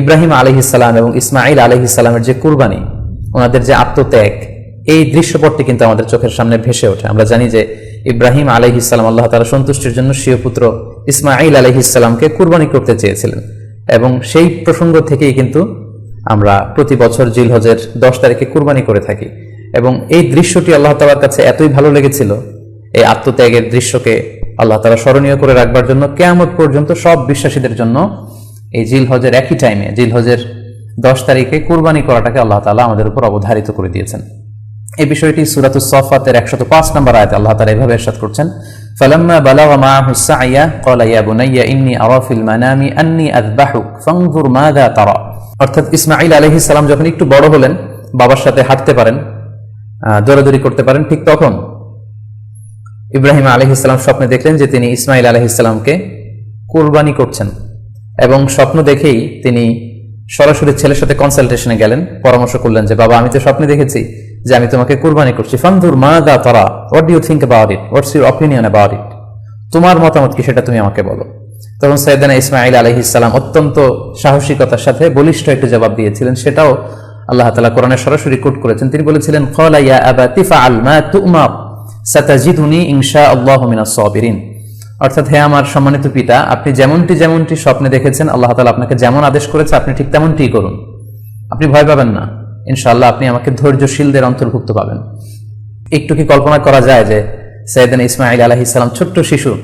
ইব্রাহিম আলহিসাল্লাম এবং ইসমাইল আলহিসাল্লামের যে কুরবানি, ওনাদের যে আত্মত্যাগ, এই দৃশ্যপটটি কিন্তু আমাদের চোখের সামনে ভেসে ওঠে। আমরা জানি যে ইব্রাহিম আলহিসাল্লাম আল্লাহ তালা সন্তুষ্টির জন্য স্বীয় পুত্র ইসমাইল আলহিসাল্লামকে কুরবানি করতে চেয়েছিলেন। এবং সেই প্রসঙ্গ থেকেই কিন্তু আমরা প্রতি বছর জিলহজের দশ তারিখে কুরবানি করে থাকি। এবং এই দৃশ্যটি আল্লাহ তালার কাছে এতই ভালো লেগেছিল, এই আত্মত্যাগের দৃশ্যকে আল্লাহ তালা স্মরণীয় করে রাখবার জন্য, কেয়ামত পর্যন্ত সব বিশ্বাসীদের জন্য এই জিল হজের একই টাইমে জিল হজের দশ তারিখে কুরবানি করাটাকে আল্লাহ তালা আমাদের উপর অবধারিত করে দিয়েছেন। এই বিষয়টি সুরাতুস সফাতের একশত পাঁচ নম্বর আয়তে আল্লাহ তালা এভাবে এরশাদ করছেন, ফালাম্মা বালাগা মাআহু সাইয়া ক্বালা ইয়া বুনাইয়া ইন্নী আরা ফিল মানামি আন্নী আযবাহুক, ফানজুর মাযা তারা। অর্থাৎ ইসমাঈল আলাইহিস সালাম যখন একটু বড় হলেন, বাবার সাথে হাঁটতে পারেন দৌড়াদৌড়ি করতে পারেন, ঠিক তখন ইব্রাহিম আলহিসাল্লাম স্বপ্নে দেখলেন যে তিনি ইসমাইল আলহিসাল্লামকে কোরবানি করছেন। এবং স্বপ্ন দেখেই তিনি সরাসরি ছেলের সাথে কনসালটেশনে গেলেন, পরামর্শ করলেন যে, বাবা, আমি তো স্বপ্নে দেখেছি যে আমি তোমাকে কুরবানি করছি। ফান্দুর মা দা তারা what do you think about it what's your opinion about it তোমার মতামত কি সেটা তুমি আমাকে বলো। তখন সৈয়দানা ইসমাইল আলহিসাল্লাম অত্যন্ত সাহসিকতার সাথে বলিষ্ঠ একটি জবাব দিয়েছিলেন। সেটাও আল্লাহ তালা কোরআনে সরাসরি কোট করেছেন। তিনি বলেছিলেন কলা ইয়া আবা তিফা আল মা তুমার, সাতাজিদুনি ইনশা আল্লাহ মিনাস সাবিরিন। অর্থাৎ হে আমার সম্মানিত পিতা, আপনি যেমনটি যেমনটি স্বপ্নে দেখেছেন, আল্লাহ তালা আপনাকে যেমন আদেশ করেছে, আপনি ঠিক তেমনটি করুন। আপনি ভয় পাবেন না। ইনশাআল্লাহ আপনি আমাকে ধৈর্যশীলদের অন্তর্ভুক্ত পাবেন। একটু কি কল্পনা করা যায় যে সৈয়দান ইসমাইল আলাহ ইসলাম ছোট্ট শিশু,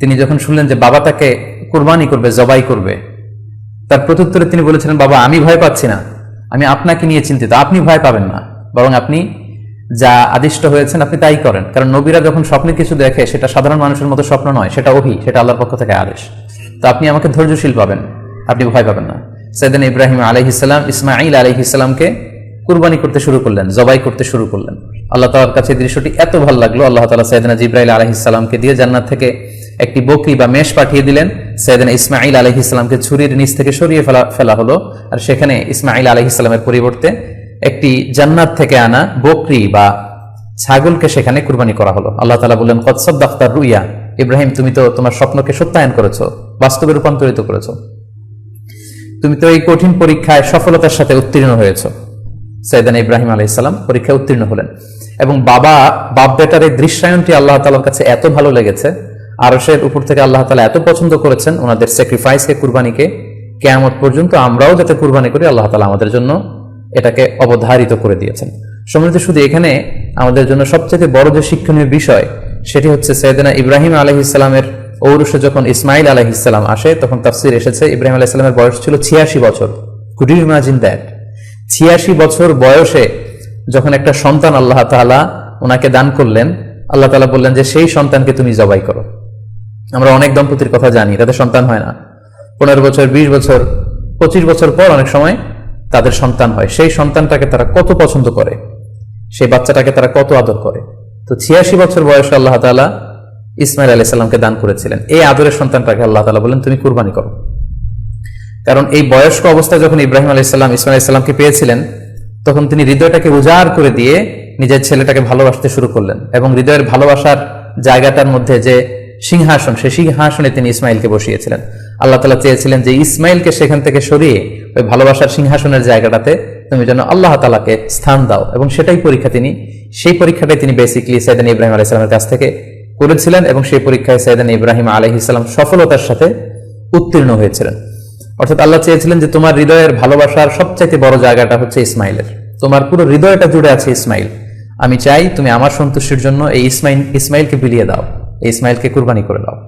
তিনি যখন শুনলেন যে বাবা তাকে কুরবানি করবে, জবাই করবে, তার প্রত্যুত্তরে তিনি বলেছিলেন, বাবা, আমি ভয় পাচ্ছি না। আমি আপনাকে নিয়ে চিন্তিত। আপনি ভয় পাবেন না। বরং আপনি যা আদিষ্ট হয়েছেন আপনি তাই করেন। কারণ নবীরা যখন স্বপ্নে কিছু দেখে, সেটা সাধারণ মানুষের মতো স্বপ্ন নয়, সেটা ওহি, সেটা আল্লাহর পক্ষ থেকে আদেশ। তো আপনি আমাকে ধৈর্যশীল পাবেন, আপনি ভয় পাবেন না। সৈয়দান ইব্রাহিম আলহিসাল্লাম ইসমাইল আলহিসাল্লামকে কুরবানি করতে শুরু করলেন, জবাই করতে শুরু করলেন। আল্লাহ তালার কাছে দৃশ্যটি এত ভালো লাগল, আল্লাহ তালা সৈয়দনা জিব্রাইল আলহিসাল্লামকে দিয়ে জান্নাত থেকে একটি বকরি বা মেষ পাঠিয়ে দিলেন। সৈয়দনা ইসমাইল আলহিসাল্লামকে ছুরির নিচ থেকে সরিয়ে ফেলা ফেলা হলো। আর সেখানে ইসমাইল আলহিসাল্লামের পরিবর্তে একটি জান্নাত থেকে আনা বকরি বা ছাগলকে সেখানে কুরবানি করা হলো। আল্লাহ তালা বললেন কৎসব দাফতার রুইয়া? ইব্রাহিম, তুমি তো তোমার স্বপ্নকে সত্যায়ন করেছ, বাস্তবে রূপান্তরিত করেছ। তুমি তো এই কঠিন পরীক্ষায় সফলতার সাথে উত্তীর্ণ হয়েছ। সৈয়দান ইব্রাহিম আলাইসাল্লাম পরীক্ষায় উত্তীর্ণ হলেন। এবং বাবা বাপ বেটার এই দৃশ্যায়নটি আল্লাহ তালার কাছে এত ভালো লেগেছে আরসের উপর থেকে আল্লাহ তালা এত পছন্দ করেছেন, ওনাদের স্যাক্রিফাইসকে কুরবানিকে, কেয়ামত পর্যন্ত আমরাও যাতে কুরবানি করি, আল্লাহ তালা আমাদের জন্য এটাকে অবধারিত করে দিয়েছেন। সম্মানিত শুধু এখানে আমাদের জন্য সবচেয়ে বড় যে শিক্ষণীয় বিষয়, সেটি হচ্ছে সৈয়দনা ইব্রাহিম আলহিসাল্লামের ঔরসে যখন ইসমাইল আলহিসাল্লাম আসে, তখন তাফসির এসেছে, ইব্রাহিম আলাইসাল্লামের বয়স ছিল ছিয়াশি বছর। কুড ইউ ইমাজিন দ্যাট ছিয়াশি বছর বয়সে যখন একটা সন্তান আল্লাহ তাআলা ওনাকে দান করলেন, আল্লাহ তাআলা বললেন যে সেই সন্তানকে তুমি জবাই করো। আমরা অনেক দম্পতির কথা জানি, তাদের সন্তান হয় না। পনেরো বছর, বিশ বছর, পঁচিশ বছর পর অনেক সময় তাদের সন্তান হয়। সেই সন্তানটাকে তারা কত পছন্দ করে? সেই বাচ্চাটাকে তারা কত আদর করে? তো ছিয়াশি বছর বয়সে আল্লাহ তাআলা ইসমাইল আলাহ সাল্লামকে দান করেছিলেন। এই আদরের সন্তানটাকে আল্লাহ তালা বলেন, তুমি কুরবানি করো। কারণ এই বয়স্ক অবস্থায় যখন ইব্রাহিম আলাইসাল্লাম ইসমাইল আলাইসাল্লামকে পেয়েছিলেন, তখন তিনি হৃদয়টাকে উজাড় করে দিয়ে নিজের ছেলেটাকে ভালোবাসতে শুরু করলেন এবং হৃদয়ের ভালোবাসার জায়গাটার মধ্যে যে সিংহাসন, সেই সিংহাসনে তিনি ইসমাইলকে বসিয়েছিলেন। আল্লাহ তালা চেয়েছিলেন যে ইসমাইলকে সেখান থেকে সরিয়ে ওই ভালোবাসার সিংহাসনের জায়গাটাতে তুমি যেন আল্লাহ তালাকে স্থান দাও। এবং সেটাই পরীক্ষা তিনি, সেই পরীক্ষাটাই তিনি বেসিকলি সাইদান ইব্রাহিম আলাইসালামের কাছ থেকে করেছিলেন এবং সেই পরীক্ষায় সাইদান ইব্রাহিম আলহিসাল্লাম সফলতার সাথে উত্তীর্ণ হয়েছিলেন। অর্থাৎ আল্লাহ চেয়েছিলেন যে তোমার হৃদয়ের ভালোবাসার সবচাইতে বড় জায়গাটা হচ্ছে ইসমাইলের। তোমার পুরো হৃদয়টা জুড়ে আছে ইসমাইল। আমি চাই তুমি আমার সন্তুষ্টির জন্য এই ইসমাইল, ইসমাইলকে বিলিয়ে দাও, এই ইসমাইলকে কুরবানি করে দাও।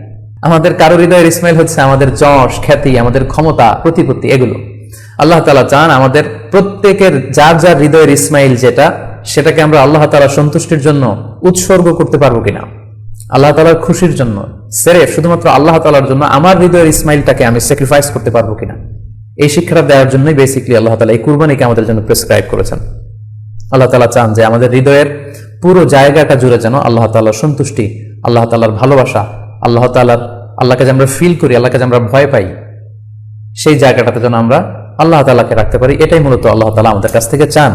আমাদের কারও হৃদয়ের ইসমাইল হচ্ছে আমাদের যশ, খ্যাতি, আমাদের ক্ষমতা, প্রতিপত্তি, এগুলো। আল্লাহ তালা চান আমাদের প্রত্যেকের যার যার হৃদয়ের ইসমাইল যেটা, সেটাকে আমরা আল্লাহ তালা সন্তুষ্টির জন্য উৎসর্গ করতে পারব কিনা। আল্লাহ তালার খুশির জন্য, সেরেফ, শুধুমাত্র আল্লাহ তালার জন্য আমার হৃদয়ের ইসমাইলটাকে আমি স্যাক্রিফাইস করতে পারব কিনা। এই শিক্ষাটা দেওয়ার জন্যই বেসিকলি আল্লাহ তালা এই কুরবানিকে আমাদের জন্য প্রেসক্রাইব করেছেন। আল্লাহ তালা চান যে আমাদের হৃদয়ের পুরো জায়গাটা জুড়ে যেন আল্লাহ তাল্লাহর সন্তুষ্টি, আল্লাহ তাল্লাহর ভালোবাসা আল্লাহ তাল্লাহর আল্লাহকে যে আমরা ফিল করি আল্লাহকে যে আমরা ভয় পাই। সেই জায়গাটাতে যেন আমরা আল্লাহ তালাকে রাখতে পারি, এটাই মূলত আল্লাহ তালা আমাদের কাছ থেকে চান।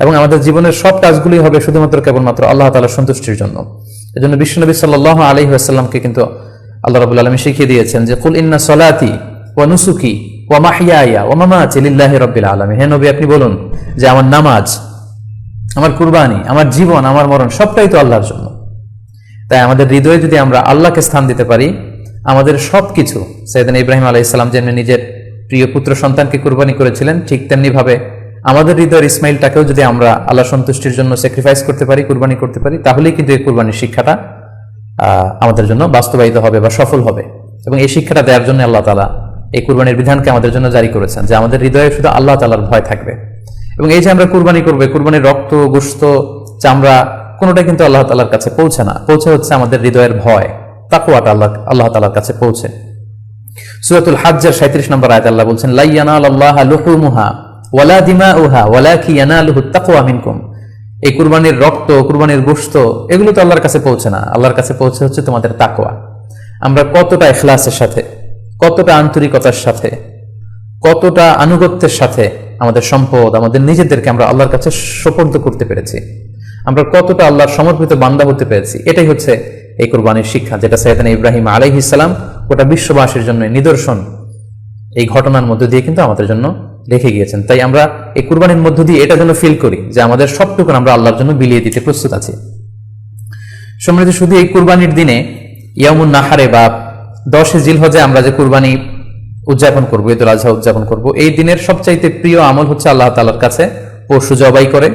এবং আমাদের জীবনের সব কাজগুলি হবে শুধুমাত্র কেবলমাত্র আল্লাহ তালার সন্তুষ্টির জন্য। এজন্য বিশ্বনবী সাল্লাহ আলহি আসাল্লামকে কিন্তু আল্লাহ রবুল আলমী শিখিয়ে দিয়েছেন যে, কুল ইন্না সলাতি ও নুসুকি ও মাহিয়া ও মামা চিল্লাহ রব্বিল আলমী হে নবী, আপনি বলুন যে, আমার নামাজ, আমার কুরবানি, আমার জীবন, আমার মরণ সবটাই তো আল্লাহর জন্য। তাই আমাদের হৃদয়ে যদি আমরা আল্লাহকে স্থান দিতে পারি, আমাদের সবকিছু সৈয়দান ইব্রাহিম আলাহ ইসলাম যেমনি নিজের প্রিয় পুত্র সন্তানকে কুরবানি করেছিলেন, ঠিক তেমনি ভাবে আমাদের হৃদয়ের ইসমাইলটাকেও যদি আমরা আল্লাহ সন্তুষ্টির জন্য স্যাক্রিফাইস করতে পারি, কুরবানি করতে পারি, তাহলেই কিন্তু এই কুরবানির শিক্ষাটা আমাদের জন্য বাস্তবায়িত হবে বা সফল হবে। এবং এই শিক্ষাটা দেওয়ার জন্য আল্লাহ তালা এই কুরবানির বিধানকে আমাদের জন্য জারি করেছেন, যে আমাদের হৃদয়ে শুধু আল্লাহ তালার ভয় থাকবে। এবং এই যে আমরা কুরবানি করবে, কুরবানির রক্ত গোস্ত চামড়া কোনোটা কিন্তু আল্লাহ তালার কাছে পৌঁছে না। পৌঁছে হচ্ছে আমাদের হৃদয়ের ভয়। তাকুয়াটা আল্লাহ আল্লাহ তালার কাছে পৌঁছে। সুরাতুল হাজ্জার সাঁত্রিশ নম্বর আয়াত আল্লাহ বলছেন লাইয়ানাল আল্লাহ ওয়ালা দিমাউহা ওয়ালা কি তাকওয়া মিনকুম। এই কুরবানির রক্ত, কুরবানির গোশত, এগুলো তো আল্লাহর কাছে পৌঁছে না। আল্লাহর কাছে পৌঁছে হচ্ছে তোমাদের তাকওয়া। আমরা কতটা ইখলাসের সাথে, কতটা আন্তরিকতার সাথে, কতটা আনুগত্যের সাথে আমাদের সম্পদ, আমাদের নিজেদেরকে আমরা আল্লাহর কাছে সোপর্দ করতে পেরেছি। আমরা কতটা আল্লাহর সমর্পিত বান্দা হতে পেরেছি? এটাই হচ্ছে এই কোরবানির শিক্ষা, যেটা সৈয়দান ইব্রাহিম ইসলাম গোটা বিশ্ববাসীর জন্য নিদর্শন। এই ঘটনার মধ্য দিয়ে কিন্তু আমাদের জন্য রেখে গিয়েছেন। তাই আমরা এই কুরবানির মধ্য দিয়ে এটা যেন ফিল করি, যে আমাদের সবটুকু আমরা আল্লাহর জন্য বিলিয়ে দিতে প্রস্তুত আছি। সমৃদ্ধ শুধু এই কুরবানির দিনে ইয়ামুন নাহারে বা দশে জিলহজে আমরা যে কুরবানি উদযাপন করব, ঈদুল আজহা উদযাপন করব, এই দিনের সবচাইতে প্রিয় আমল হচ্ছে আল্লাহ তালার কাছে পশু জবাই করে।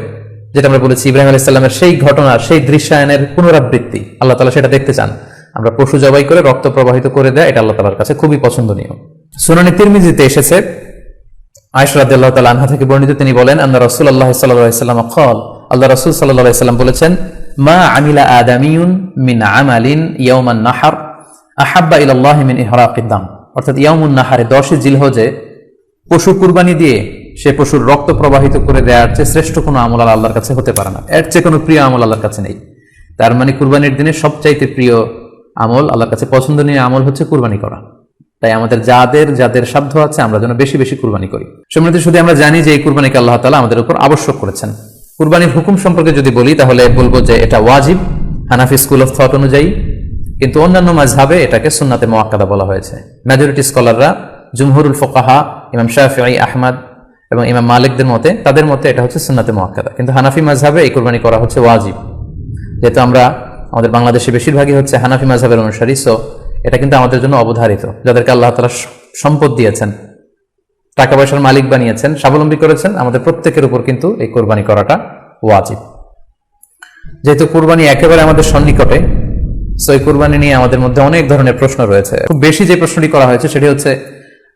যেটা আমরা বলেছি ইব্রাহিম আলী সেই ঘটনা সেই দৃশ্যায়নের পুনরাবৃত্তি, আল্লাহ তালা সেটা দেখতে চান। আমরা পশু জবাই করে রক্ত প্রবাহিত করে দেয়, এটা আল্লাহ তালার কাছে খুবই পছন্দনীয়। সুনানি তিরমিজিতে এসেছে আয়সরাদ্দাহ তাল আনহা থেকে বর্ণিত, তিনি বলেন আল্লাহ রসুল আল্লাহ সাল্লাম খল আল্লাহ রসুল সাল্লাহ সাল্লাম বলেছেন, মা আমিলা আদামিউন মিন আমালিন ইয়ামান নাহার আহাব্বা ইলাল্লাহ মিন ইহরাকিদ্দাম অর্থাৎ ইয়ামুন নাহারে দশে জিলহজে পশু কুরবানি দিয়ে সে পশুর রক্ত প্রবাহিত করে দেওয়ার চেয়ে শ্রেষ্ঠ কোনো আমল আল্লাহর কাছে হতে পারে না। এর চেয়ে কোনো প্রিয় আমল আল্লাহর কাছে নেই। তার মানে কুরবানির দিনে সবচাইতে প্রিয় আমল আল্লাহর কাছে পছন্দনীয় আমল হচ্ছে কুরবানি করা। তাই আমাদের যাদের যাদের সাধ্য আছে, আমরা যেন বেশি বেশি কুরবানি করি। সম্মানিত শুধু আমরা জানি যে এই কুরবানিকে আল্লাহ তালা আমাদের উপর আবশ্যক করেছেন। কুরবানির হুকুম সম্পর্কে যদি বলি, তাহলে বলব যে এটা ওয়াজিব, হানাফি স্কুল অফ থট অনুযায়ী। কিন্তু অন্যান্য মাঝহাবে এটাকে সুন্নাতে মোয়াক্কাদা বলা হয়েছে। মেজরিটি স্কলাররা, জুমহুরুল ফোকাহা, ইমাম শাহি আহমদ এবং ইমাম মালিকদের মতে, তাদের মতে এটা হচ্ছে সুন্নাতে মোয়াক্কাদা কিন্তু হানাফি মাঝহাবে এই কুরবানি করা হচ্ছে ওয়াজিব। যেহেতু আমরা, আমাদের বাংলাদেশে বেশিরভাগই হচ্ছে হানাফি মাঝহাবের অনুসারী সো এটা কিন্তু আমাদের জন্য অবধারিত। যাদেরকে আল্লাহ তালা সম্পদ দিয়েছেন, টাকা পয়সার মালিক বানিয়েছেন, স্বাবলম্বী করেছেন, আমাদের প্রত্যেকের উপর কিন্তু এই কোরবানি করাটা ওয়াজিব। যেহেতু কোরবানি একেবারে আমাদের সন্নিকটে সো এই কোরবানি নিয়ে আমাদের মধ্যে অনেক ধরনের প্রশ্ন রয়েছে। খুব বেশি যে প্রশ্নটি করা হয়েছে, সেটি হচ্ছে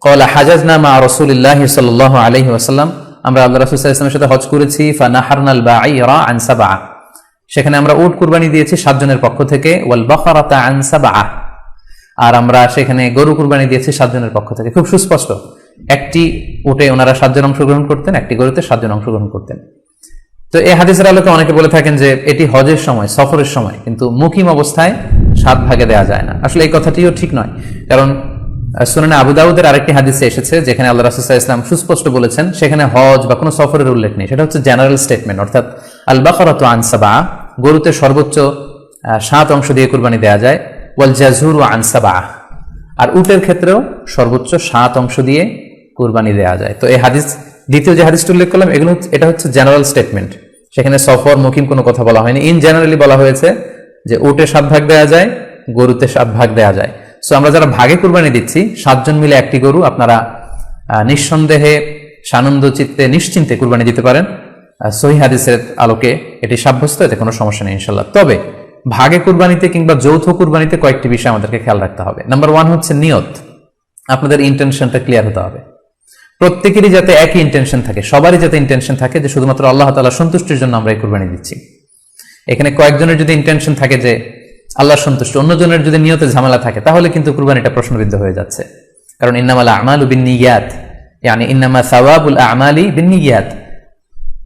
কলা হাজাজনা মা রসুলিল্লাহ সাল্লাহ আলহি ওয়াসাল্লাম আমরা আল্লাহ রসুল ইসলামের সাথে হজ করেছি ফানাহারনাল বা সেখানে আমরা উট কুরবানি দিয়েছি সাতজনের পক্ষ থেকে ওয়াল বখরাতা আনসাবা আর আমরা সেখানে গরু কুরবানি দিয়েছি সাতজনের পক্ষ থেকে। খুব সুস্পষ্ট। একটি উটে ওনারা সাতজন অংশগ্রহণ করতেন, একটি গরুতে সাতজন অংশগ্রহণ করতেন। তো এই হাদিসের আলোকে অনেকে বলে থাকেন যে এটি হজের সময়, সফরের সময়, কিন্তু মুকিম অবস্থায় সাত ভাগে দেওয়া যায় না। আসলে এই কথাটিও ঠিক নয়। কারণ শুনে আবু দাউদের আরেকটি হাদিসে এসেছে, যেখানে আল্লাহ রাসুসাহ ইসলাম সুস্পষ্ট বলেছেন, সেখানে হজ বা কোনো সফরের উল্লেখ নেই। সেটা হচ্ছে জেনারেল স্টেটমেন্ট, অর্থাৎ আল বাকরাত আনসাবা গরুতে সর্বোচ্চ সাত অংশ দিয়ে কুরবানি দেওয়া যায় ওয়াল জাজুর ও আনসাবা আর উটের ক্ষেত্রেও সর্বোচ্চ সাত অংশ দিয়ে কুরবানি দেওয়া যায়। তো এই হাদিস, দ্বিতীয় যে হাদিসটা উল্লেখ করলাম, এগুলো এটা হচ্ছে জেনারেল স্টেটমেন্ট। সেখানে সফর, মুকিম কোনো কথা বলা হয়নি। ইন জেনারেলি বলা হয়েছে যে উটে সাত ভাগ দেওয়া যায়, গরুতে সাত ভাগ দেওয়া যায়। সো আমরা যারা ভাগে কুরবানি দিচ্ছি, সাতজন মিলে একটি গরু, আপনারা নিঃসন্দেহে সানন্দ চিত্তে নিশ্চিন্তে কুরবানি দিতে পারেন। হাদিসের আলোকে এটি সাব্যস্ত, এতে কোনো সমস্যা নেই ইনশাল্লাহ তবে, ভাগে কুরবানিতে কিংবা যৌথ কুরবানিতে কয়েকটি বিষয় আমাদেরকে খেয়াল রাখতে হবে। নাম্বার ওয়ান হচ্ছে নিয়ত। আপনাদের ইন্টেনশনটা ক্লিয়ার হতে হবে। প্রত্যেকেরই যাতে একই ইন্টেনশন থাকে, সবারই যাতে ইন্টেনশন থাকে যে শুধুমাত্র আল্লাহ তাআলা সন্তুষ্টির জন্য আমরা এই কুরবানি দিচ্ছি। এখানে কয়েকজনের যদি ইন্টেনশন থাকে যে আল্লাহ সন্তুষ্ট। অন্যজনের যদি নিয়তে ঝামেলা থাকে, তাহলে কিন্তু কুরবানিটা প্রশ্নবিদ্ধ হয়ে যাচ্ছে। কারণ ইন্নামাল আমালু বিন নিয়াত yani ইন্নামা সাওয়াবুল আমালি বিন নিয়াত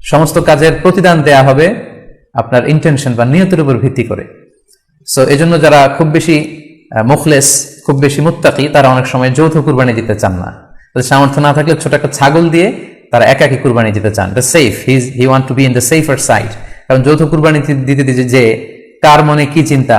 সমস্ত কাজের প্রতিদান দেয়া হবে আপনার ইন্টেনশন বা নিয়তের উপর ভিত্তি করে। সো এজন্য যারা খুব বেশি মুখলেস, খুব বেশি মুত্তাকি, তারা অনেক সময় যৌথ কুরবানি দিতে চান না। তাদের সামর্থ্য না থাকলে ছোট একটা ছাগল দিয়ে তারা একাকি কুরবানি দিতে চান। The safe his he want to be in the safer side কারণ যৌথ কুরবানি দিতে দিতে যে, কার মনে কি চিন্তা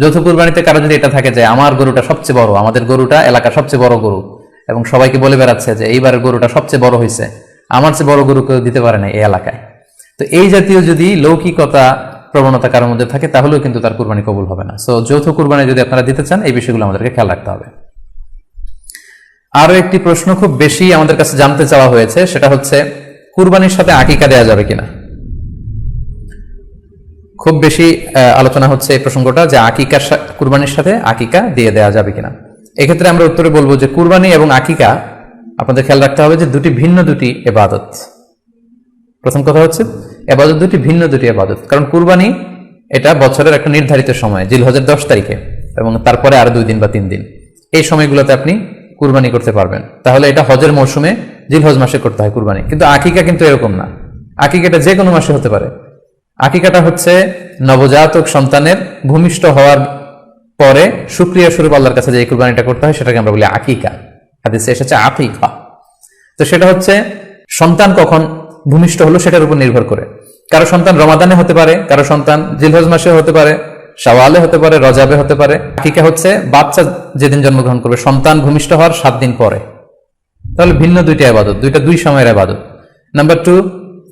যৌথ কুরবানিতে কারও যদি এটা থাকে যে আমার গরুটা সবচেয়ে বড়, আমাদের গরুটা এলাকার সবচেয়ে বড় গরু, এবং সবাইকে বলে বেড়াচ্ছে যে এইবারের গরুটা সবচেয়ে বড় হয়েছে আমার চেয়ে বড় গরু কেউ দিতে পারে না এই এলাকায়। তো এই জাতীয় যদি লৌকিকতা, প্রবণতা কারোর মধ্যে থাকে, তাহলেও কিন্তু তার কুরবানি কবুল হবে না। সো যৌথ কুরবানি যদি আপনারা দিতে চান, এই বিষয়গুলো আমাদেরকে খেয়াল রাখতে হবে। আরও একটি প্রশ্ন খুব বেশি আমাদের কাছে জানতে চাওয়া হয়েছে, সেটা হচ্ছে, কুরবানির সাথে আকিকা দেওয়া যাবে কিনা? খুব বেশি আলোচনা হচ্ছে এই প্রসঙ্গটা যে আকিকার কুরবানির সাথে আকিকা দিয়ে দেওয়া যাবে কিনা। এক্ষেত্রে আমরা উত্তরে বলব যে কুরবানি এবং আকিকা, আপনাদের খেয়াল রাখতে হবে যে দুটি ভিন্ন দুটি এবাদত। প্রথম কথা হচ্ছে, এবাদত দুটি ভিন্ন দুটি এবাদত। কারণ কুরবানি, এটা বছরের একটা নির্ধারিত সময়, জিলহজের দশ তারিখে, এবং তারপরে আর দুই দিন বা তিন দিন। এই সময়গুলোতে আপনি কুরবানি করতে পারবেন। তাহলে এটা হজের মৌসুমে জিলহজ মাসে করতে হয় কুরবানি। কিন্তু আকিকা কিন্তু এরকম না। আকিকাটা যে কোনো মাসে হতে পারে। আকিকাটা হচ্ছে নবজাতক সন্তানের ভূমিষ্ঠ হওয়ার পরে সুক্রিয়া স্বরূপ আল্লাহর কাছে যে কুরবানিটা করতে হয়, সেটাকে আমরা বলি আকিকা। হাদিসে এসেছে আকিকা। তো সেটা হচ্ছে সন্তান কখন ভূমিষ্ঠ হলো সেটার উপর নির্ভর করে। কারও সন্তান রমাদানে হতে পারে, কারও সন্তান জিলহজ মাসে হতে পারে, শাওয়ালে হতে পারে, রজাবে হতে পারে। আকিকা হচ্ছে বাচ্চা যেদিন জন্মগ্রহণ করবে, সন্তান ভূমিষ্ঠ হওয়ার সাত দিন পরে। তাহলে ভিন্ন দুইটা আবাদত দুইটা দুই সময়ের আবাদত নাম্বার টু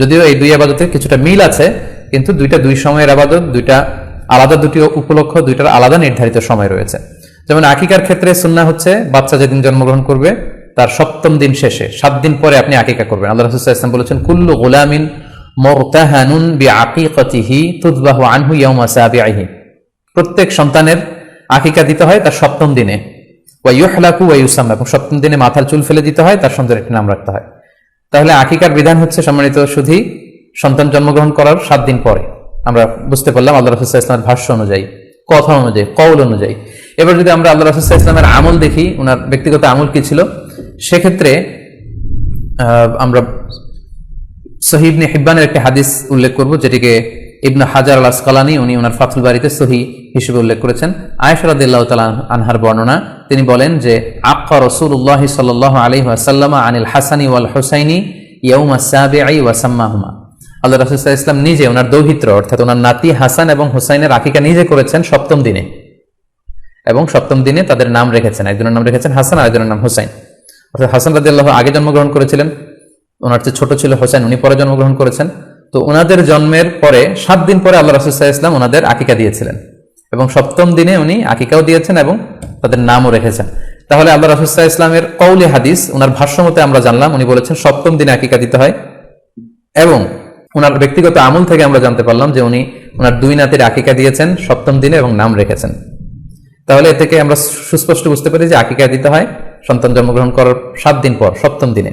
যদিও এই দুই আবাদতে কিছুটা মিল আছে, কিন্তু দুইটা দুই সময়ের আবাদত, দুইটা আলাদা দুটি উপলক্ষ, দুইটার আলাদা নির্ধারিত সময় রয়েছে। যেমন আকিকার ক্ষেত্রে সুন্না হচ্ছে, বাচ্চা যেদিন জন্মগ্রহণ করবে, তার সপ্তম দিন শেষে, সাত দিন পরে আপনি আকিকা করবেন। আল্লাহ রসুল্লাহ ইসলাম বলেছেন, কুল্লু গোলামিন মরতাহানুন বি আকিকতিহি তুদবাহু আনহু ইয়াউমা প্রত্যেক সন্তানের আকিকা দিতে হয় তার সপ্তম দিনে। ওয়া ইউহলাকু ওয়া এবং সপ্তম দিনে মাথার চুল ফেলে দিতে হয়, তার সন্তানের একটি নাম রাখতে হয়। তাহলে আকিকার বিধান হচ্ছে সম্মানিত শুধু সন্তান জন্মগ্রহণ করার সাত দিন পরে। আমরা বুঝতে পারলাম আল্লাহ রসুল্লাহ ইসলামের ভাষ্য অনুযায়ী, কথা অনুযায়ী কৌল অনুযায়ী। এবার যদি আমরা আল্লাহ রসুল্লাহ ইসলামের আমল দেখি ওনার ব্যক্তিগত আমল কি ছিল, সেক্ষেত্রে আমরা সহিবনে হিব্বানের একটি হাদিস উল্লেখ করব, যেটিকে ইবনা হাজার আল আসকালানি উনি ওনার ফাতুল বাড়িতে সহি হিসেবে উল্লেখ করেছেন। আয়সরাদিল্লাহ তালা আনহার বর্ণনা, তিনি বলেন যে আক্কা রসুল্লাহ সাল আলী আসাল্লামা আনিল হাসানি ওয়াল হোসাইনি ইয়ৌমা সাবে আই ওয়াসাম্মাহুমা। আল্লাহ রাসুল্লাহ ইসলাম নিজে ওনার দৌহিত্র, অর্থাৎ ওনার নাতি হাসান এবং হোসাইনের আকিকা নিজে করেছেন সপ্তম দিনে। এবং সপ্তম দিনে তাদের নাম রেখেছেন। একজনের নাম রেখেছেন হাসান আর একজনের নাম হোসাইন। অর্থাৎ হাসান রাদিয়াল্লাহ আগে জন্মগ্রহণ করেছিলেন। ওনার চেয়ে ছোট ছিল হোসেন উনি পরে জন্মগ্রহণ করেছেন। তো ওনাদের জন্মের পরে, সাত দিন পরে আল্লাহ রাসুল্লাহ ইসলাম ওনাদের আকিকা দিয়েছিলেন এবং সপ্তম দিনে উনি আকিকাও দিয়েছেন এবং তাদের নামও রেখেছেন। তাহলে আল্লাহ রাসুসাহ ইসলামের কৌলি হাদিস ওনার ভাষ্যমতে আমরা জানলাম, উনি বলেছেন সপ্তম দিনে আকিকা দিতে হয় এবং ওনার ব্যক্তিগত আমল থেকে আমরা জানতে পারলাম যে উনি ওনার দুই নাতির আকিকা দিয়েছেন সপ্তম দিনে এবং নাম রেখেছেন। তাহলে এ থেকে আমরা সুস্পষ্ট বুঝতে পারি যে আকিকা দিতে হয়, সন্তান জন্মগ্রহণ করার সাত দিন পর, সপ্তম দিনে।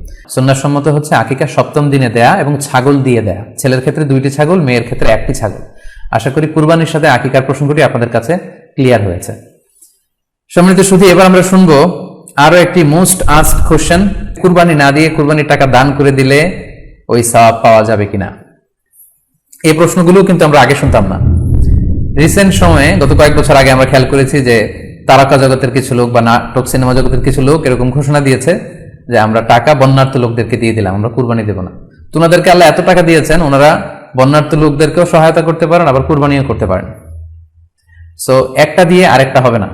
সম্মত হচ্ছে আকিকা সপ্তম দিনে দেয়া এবং ছাগল দিয়ে দেয়া। ছেলের ক্ষেত্রে দুইটি ছাগল, মেয়ের ক্ষেত্রে একটি ছাগল। আশা করি কুরবানির সাথে আকিকার প্রসঙ্গটি আপনাদের কাছে ক্লিয়ার হয়েছে। সম্মানিত শুধু এবার আমরা শুনব আরও একটি মোস্ট আস্ক কোশ্চেন কুরবানি না দিয়ে কুরবানির টাকা দান করে দিলে ওই সওয়াব পাওয়া যাবে কিনা? এই প্রশ্নগুলো কিন্তু আমরা আগে শুনতাম না। রিসেন্ট সময়ে, গত কয়েক বছর আগে আমরা খেয়াল করেছি যে তারকা জগতের কিছু লোক বা নাটক সিনেমা জগতের কিছু লোক এরকম ঘোষণা দিয়েছে যে আমরা টাকা বন্যার্থ লোকদেরকে দিয়ে দিলাম, আমরা কুরবানি দেবো না। তো ওনাদেরকে আল্লাহ এত টাকা দিয়েছেন, ওনারা বন্যার্থ লোকদেরকেও সহায়তা করতে পারেন, আবার কুরবানিও করতে পারেন। সো একটা দিয়ে আরেকটা হবে না।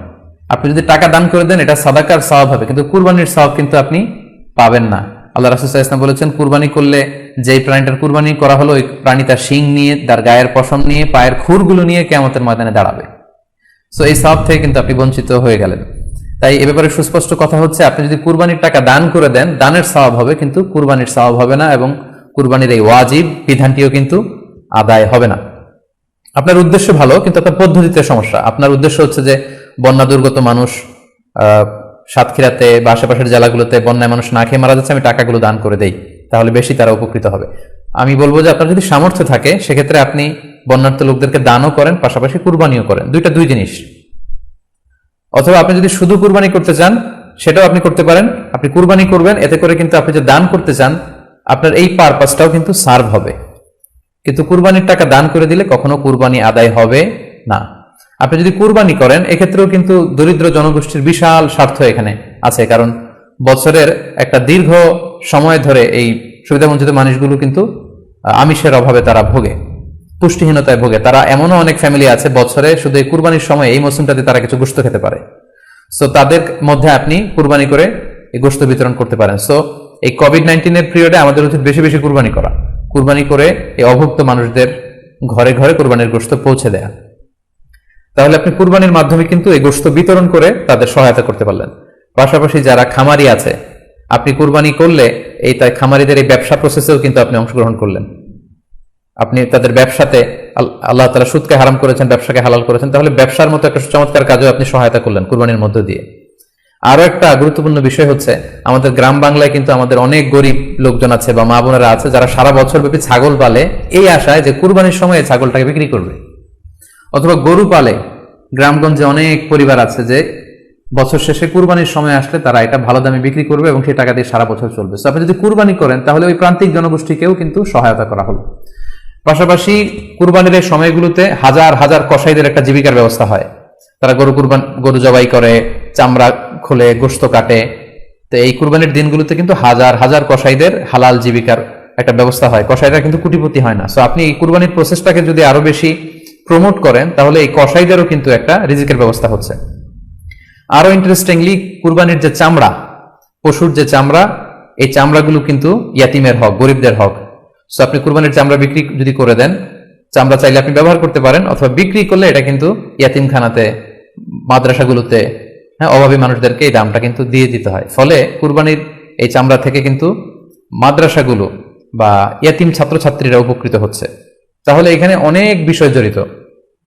আপনি যদি টাকা দান করে দেন, এটা সাদাকার স্বভাব হবে, কিন্তু কুরবানির স্বভাব কিন্তু আপনি পাবেন না। আল্লাহ রাসুসাহ ইসলাম বলেছেন, কুরবানি করলে যেই প্রাণীটার কুরবানি করা হলো, ওই প্রাণী তার শিং নিয়ে, তার গায়ের পশম নিয়ে, পায়ের খুরগুলো নিয়ে কেমতের ময়দানে দাঁড়াবে। সো এই স্বভাব থেকে কিন্তু আপনি বঞ্চিত হয়ে গেলেন। তাই এ ব্যাপারে সুস্পষ্ট কথা হচ্ছে, আপনি যদি কুরবানির টাকা দান করে দেন, দানের স্বভাব হবে কিন্তু কুরবানির স্বভাব হবে না এবং কুরবানির এই ওয়াজিব বিধানটিও কিন্তু আদায় হবে না। আপনার উদ্দেশ্য ভালো, কিন্তু আপনার পদ্ধতিতে সমস্যা। আপনার উদ্দেশ্য হচ্ছে যে বন্যা দুর্গত মানুষ সাতক্ষীরাতে বা আশেপাশের জেলাগুলোতে বন্যায় মানুষ না খেয়ে মারা যাচ্ছে, আমি টাকাগুলো দান করে দেই, তাহলে বেশি তারা উপকৃত হবে। আমি বলব যে আপনার যদি সামর্থ্য থাকে, সেক্ষেত্রে আপনি বন্যার্থ লোকদেরকে দানও করেন, পাশাপাশি কুরবানিও করেন। দুইটা দুই জিনিস। অথবা আপনি যদি শুধু কুরবানি করতে চান, সেটাও আপনি করতে পারেন। আপনি কুরবানি করবেন, এতে করে কিন্তু আপনি যে দান করতে চান, আপনার এই পারপাসটাও কিন্তু সার্ভ হবে। কিন্তু কুরবানির টাকা দান করে দিলে কখনো কুরবানি আদায় হবে না। আপনি যদি কুরবানি করেন, এক্ষেত্রেও কিন্তু দরিদ্র জনগোষ্ঠীর বিশাল স্বার্থ এখানে আছে। কারণ বছরের একটা দীর্ঘ সময় ধরে এই সুবিধাবঞ্চিত মানুষগুলো কিন্তু, আমিষের অভাবে তারা ভোগে। পুষ্টিহীনতায় ভোগে। তারা এমনও অনেক ফ্যামিলি আছে, বছরে শুধু এই কুরবানির সময় এই মৌসুমটাতে তারা কিছু গোস্ত খেতে পারে। সো তাদের মধ্যে আপনি কুরবানি করে এই গোস্ত বিতরণ করতে পারেন। সো এই কোভিড নাইন্টিনের পিরিয়ডে আমাদের উচিত বেশি বেশি কুরবানি করা। কুরবানি করে এই অভুক্ত মানুষদের ঘরে ঘরে কোরবানির গোস্ত পৌঁছে দেয়া। তাহলে আপনি কুরবানির মাধ্যমে কিন্তু এই গোস্ত বিতরণ করে তাদের সহায়তা করতে পারলেন। পাশাপাশি যারা খামারি আছে, আপনি কুরবানি করলে এই তাই খামারিদের এই ব্যবসা প্রসেসেও কিন্তু আপনি অংশগ্রহণ করলেন। আপনি তাদের ব্যবসাতে আল্লাহ তালা সুদকে হারাম করেছেন, ব্যবসাকে হালাল করেছেন, তাহলে ব্যবসার মতো একটা চমৎকার কাজও আপনি সহায়তা করলেন কুরবানির মধ্য দিয়ে। আরও একটা গুরুত্বপূর্ণ বিষয় হচ্ছে, আমাদের গ্রাম বাংলায় কিন্তু আমাদের অনেক গরিব লোকজন আছে বা মা বোনেরা আছে, যারা সারা বছর ব্যাপী ছাগল পালে এই আশায় যে কুরবানির সময় ছাগলটাকে বিক্রি করবে। অথবা গরু পালে, গ্রামগঞ্জে অনেক পরিবার আছে যে বছর শেষে কুরবানির সময় আসলে তারা এটা ভালো দামে বিক্রি করবে এবং সেই টাকা দিয়ে সারা বছর চলবে। আপনি যদি কুরবানি করেন, তাহলে ওই প্রান্তিক জনগোষ্ঠীকেও কিন্তু সহায়তা করা হলো। পাশাপাশি কুরবানির সময়গুলোতে হাজার হাজার কসাইদের একটা জীবিকার ব্যবস্থা হয়। তারা গরু কুরবান, গরু জবাই করে, চামড়া খুলে, গোস্ত কাটে। তো এই কুরবানির দিনগুলোতে কিন্তু হাজার হাজার কসাইদের হালাল জীবিকার একটা ব্যবস্থা হয়। কসাইরা কিন্তু কুটিপতি হয় না। সো আপনি এই কুরবানির প্রসেসটাকে যদি আরও বেশি প্রমোট করেন, তাহলে এই কসাইদেরও কিন্তু একটা রিজিকের ব্যবস্থা হচ্ছে। আরও ইন্টারেস্টিংলি কুরবানির যে চামড়া, পশুর যে চামড়া, এই চামড়াগুলো কিন্তু ইয়াতিমের হক, গরিবদের হক। সো আপনি কুরবানির চামড়া বিক্রি যদি করে দেন, চামড়া চাইলে আপনি ব্যবহার করতে পারেন, অথবা বিক্রি করলে এটা কিন্তু ইয়াতিমখানাতে, মাদ্রাসাগুলোতে হ্যাঁ অভাবী মানুষদেরকে এই দামটা কিন্তু দিয়ে দিতে হয়। ফলে কুরবানির এই চামড়া থেকে কিন্তু মাদ্রাসাগুলো বা ইয়াতিম ছাত্রছাত্রীরা উপকৃত হচ্ছে। তাহলে এখানে অনেক বিষয় জড়িত।